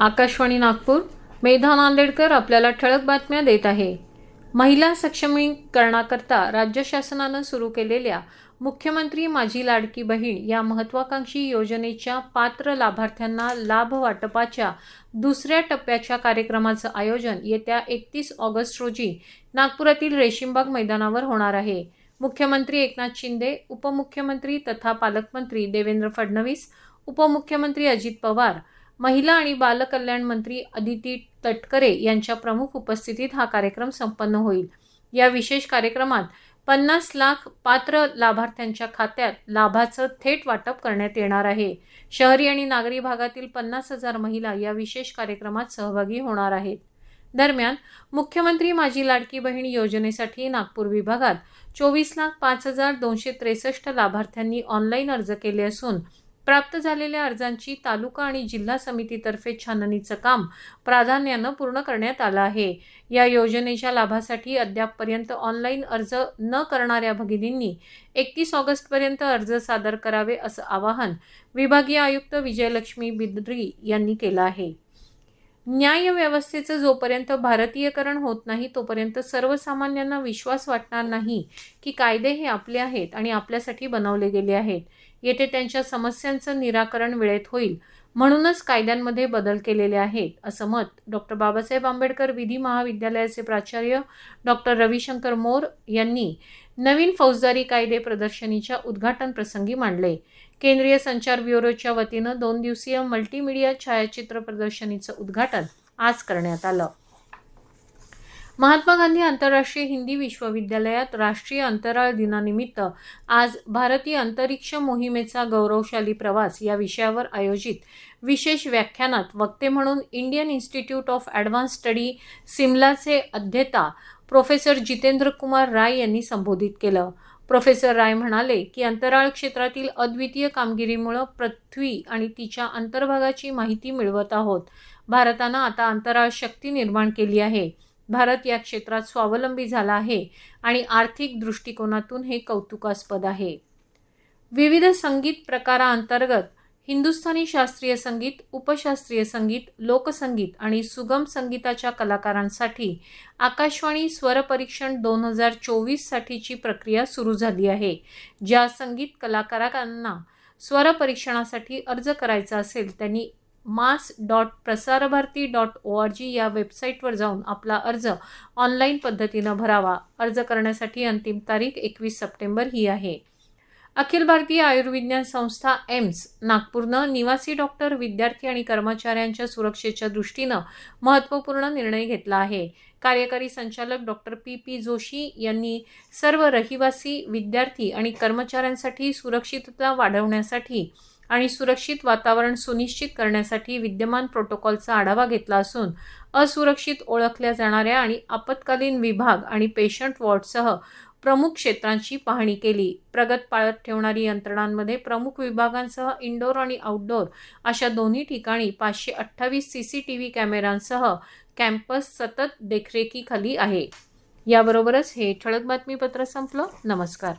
आकाशवाणी नागपूर. मेधा नांदेडकर आपल्याला ठळक बातम्या देत आहे. महिला सक्षमीकरणाकरता राज्य शासनानं सुरू केलेल्या मुख्यमंत्री माझी लाडकी बहीण या महत्त्वाकांक्षी योजनेच्या पात्र लाभार्थ्यांना लाभ वाटपाच्या दुसऱ्या टप्प्याच्या कार्यक्रमाचं आयोजन येत्या एकतीस ऑगस्ट रोजी नागपुरातील रेशीमबाग मैदानावर होणार आहे. मुख्यमंत्री एकनाथ शिंदे उपमुख्यमंत्री तथा पालकमंत्री देवेंद्र फडणवीस उपमुख्यमंत्री अजित पवार महिला आणि बालकल्याण मंत्री अदिती तटकरे यांच्या प्रमुख उपस्थितीत हा कार्यक्रम संपन्न होईल. या विशेष कार्यक्रमात पन्नास लाख पात्र लाभार्थ्यांच्या खात्यात लाभाचं थेट वाटप करण्यात येणार आहे. शहरी आणि नागरी भागातील पन्नास हजार महिला या विशेष कार्यक्रमात सहभागी होणार आहेत. दरम्यान मुख्यमंत्री माझी लाडकी बहीण योजनेसाठी नागपूर विभागात चोवीस लाख पाच हजार दोनशे त्रेसष्ट लाभार्थ्यांनी ऑनलाईन अर्ज केले असून प्राप्त झालेल्या अर्जांची तालुका आणि जिल्हा समितीतर्फे छाननीचं काम प्राधान्यानं पूर्ण करण्यात आलं आहे. या योजनेच्या लाभासाठी अद्यापपर्यंत ऑनलाईन अर्ज न करणाऱ्या भगिनींनी एकतीस ऑगस्टपर्यंत अर्ज सादर करावे असं आवाहन विभागीय आयुक्त विजयलक्ष्मी बिद्री यांनी केलं आहे. न्यायव्यवस्थेचं जोपर्यंत भारतीयकरण होत नाही तोपर्यंत सर्वसामान्यांना विश्वास वाटणार नाही की कायदे हे आपले आहेत आणि आपल्यासाठी बनवले गेले आहेत. येथे त्यांच्या समस्यांचं निराकरण वेळेत होईल. म्हणूनच कायद्यांमध्ये बदल केलेले आहेत असं मत डॉक्टर बाबासाहेब आंबेडकर विधी महाविद्यालयाचे प्राचार्य डॉक्टर रविशंकर मोर यांनी नवीन फौजदारी कायदे प्रदर्शनीच्या उद्घाटन प्रसंगी मांडले. केंद्रीय संचार ब्युरोच्या वतीनं दोन दिवसीय मल्टीमीडिया छायाचित्र प्रदर्शनीचं उद्घाटन आज करण्यात आलं. महात्मा गांधी आंतरराष्ट्रीय हिंदी विश्वविद्यालयात राष्ट्रीय अंतराळ दिनानिमित्त आज भारतीय अंतरिक्ष मोहिमेचा गौरवशाली प्रवास या विषयावर आयोजित विशेष व्याख्यानात वक्ते म्हणून Indian Institute of Advance Study सिमलाचे अध्येता प्रोफेसर जितेंद्र कुमार राय यांनी संबोधित केलं. प्रोफेसर राय म्हणाले की अंतराळ क्षेत्रातील अद्वितीय कामगिरीमुळं पृथ्वी आणि तिच्या अंतर्भागाची माहिती मिळवत आहोत. भारतानं आता अंतराळ शक्ती निर्माण केली आहे. भारत या क्षेत्रात स्वावलंबी झाला आहे आणि आर्थिक दृष्टिकोनातून हे कौतुकास्पद आहे. विविध संगीत प्रकाराअंतर्गत हिंदुस्थानी शास्त्रीय संगीत उपशास्त्रीय संगीत लोकसंगीत आणि सुगम संगीताच्या कलाकारांसाठी आकाशवाणी स्वरपरीक्षण दोन हजार चोवीससाठीची प्रक्रिया सुरू झाली आहे ज्या संगीत कलाकारांना स्वरपरीक्षणासाठी अर्ज करायचा असेल त्यांनी mass dot Prasarbharati dot O R G या वेबसाईटवर जाऊन आपला अर्ज ऑनलाईन पद्धतीनं भरावा. अर्ज करण्यासाठी अंतिम तारीख एकवीस सप्टेंबर ही आहे. अखिल भारतीय आयुर्विज्ञान संस्था एम्स नागपूरनं निवासी डॉक्टर विद्यार्थी आणि कर्मचाऱ्यांच्या सुरक्षेच्या दृष्टीनं महत्त्वपूर्ण निर्णय घेतला आहे. कार्यकारी संचालक डॉक्टर पी पी जोशी यांनी सर्व रहिवासी विद्यार्थी आणि कर्मचाऱ्यांसाठी सुरक्षितता वाढवण्यासाठी आणि सुरक्षित वातावरण सुनिश्चित करण्यासाठी विद्यमान प्रोटोकॉलचा आढावा घेतला असून असुरक्षित ओळखल्या जाणाऱ्या आणि आपत्कालीन विभाग आणि पेशंट वॉर्डसह प्रमुख क्षेत्रांची पाहणी केली. प्रगत पाळत ठेवणारी यंत्रणांमध्ये प्रमुख विभागांसह इनडोअर आणि आउटडोर अशा दोन्ही ठिकाणी पाचशे अठ्ठावीस सी सी टी व्ही कॅमेऱ्यांसह कॅम्पस सतत देखरेखीखाली आहे. याबरोबरच हे ठळक बातमीपत्र संपलं. नमस्कार.